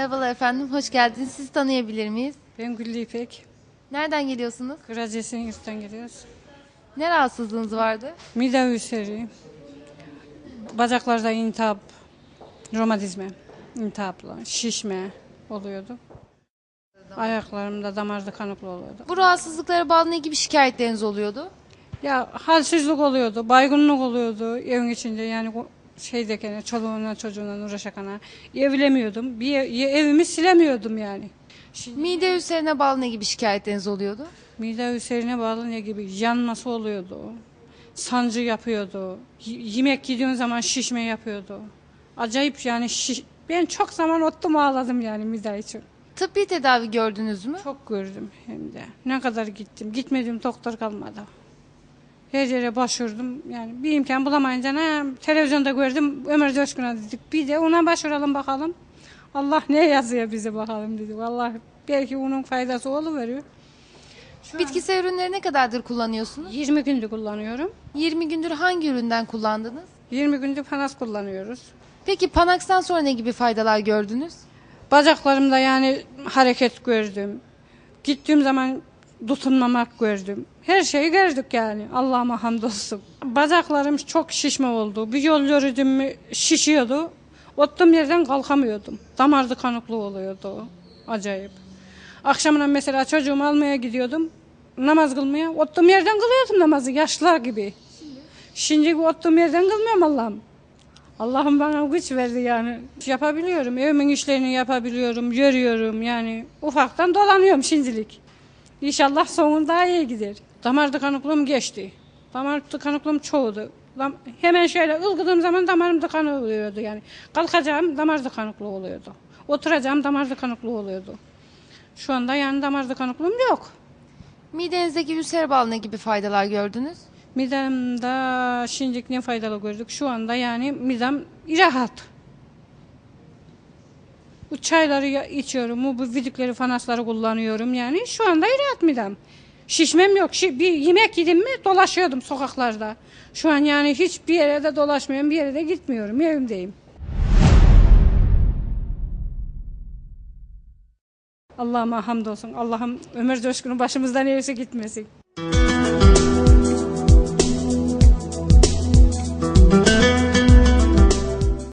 Merhabalar efendim, hoş geldiniz. Sizi tanıyabilir miyiz? Ben Güllü İpek. Nereden geliyorsunuz? Kıracesi'nin üstten geliyoruz. Ne rahatsızlığınız vardı? Mide ülseri, bacaklarda intihap, romatizma, intihapla, şişme oluyordu. Ayaklarımda damar tıkanıklığı oluyordu. Bu rahatsızlıklara bağlı ne gibi şikayetleriniz oluyordu? Ya halsizlik oluyordu, baygınlık oluyordu evin içinde yani şeydekene, çoluğuna çocuğuna uğraşakana. Evlemiyordum, bir ev- evimi silemiyordum yani. Şimdi Mide ülserine bağlı ne gibi şikayetleriniz oluyordu? Mide ülserine bağlı ne gibi yanması oluyordu. Sancı yapıyordu. Y- yemek yediğin zaman şişme yapıyordu. Acayip yani şiş- ben çok zaman ottum ağladım yani mide için. Tıbbi tedavi gördünüz mü? Çok gördüm hem de. Ne kadar gittim. Gitmediğim doktor kalmadı. Her yere başvurdum. Yani bir imkan bulamayınca ne televizyonda gördüm Ömer Coşkun'a dedik. Bir de ona başvuralım bakalım. Allah ne yazıyor bize bakalım dedi. Vallahi belki onun faydası oluveriyor. Bitkisel ürünleri ne kadardır kullanıyorsunuz? 20 gündür kullanıyorum. 20 gündür hangi üründen kullandınız? 20 gündür panas kullanıyoruz. Peki Panax'tan sonra ne gibi faydalar gördünüz? Bacaklarımda yani hareket gördüm. Gittiğim zaman tutunmamak gördüm. Her şeyi gördük yani. Allah'ıma hamdolsun. Bacaklarım çok şişme oldu. Bir yol yürüdüm mü şişiyordu. Ottum yerden kalkamıyordum. Damar tıkanıklığı oluyordu. Acayip. Akşamına mesela çocuğumu almaya gidiyordum. Namaz kılmaya. Ottum yerden kılıyordum namazı yaşlılar gibi. Şimdi bu ottum yerden kılmıyorum Allah'ım. Allah'ım bana güç verdi yani. Yapabiliyorum. Evimin işlerini yapabiliyorum. Yürüyorum yani. Ufaktan dolanıyorum şimdilik. İnşallah sonu daha iyi gider. Damar tıkanıklığım geçti. Damar tıkanıklığım çoğudu. Dam- hemen şöyle ılgıdığım zaman damarım tıkanıyordu yani. Kalkacağım damar tıkanıklığı oluyordu. Oturacağım damar tıkanıklığı oluyordu. Şu anda yani damar tıkanıklığım yok. Midenizdeki ülsere bağlı ne gibi faydalar gördünüz? Midemde şimdilik ne faydalı gördük? Şu anda yani midem rahat. Bu çayları içiyorum, bu, bu vidikleri, fanasları kullanıyorum yani. Şu anda rahat midem. Şişmem yok. Şi- bir yemek yedim mi dolaşıyordum sokaklarda. Şu an yani hiçbir yere de dolaşmıyorum, bir yere de gitmiyorum. Evimdeyim. Allah'ıma hamdolsun. Allah'ım Ömer Coşkun'un başımızdan eğrisi gitmesin.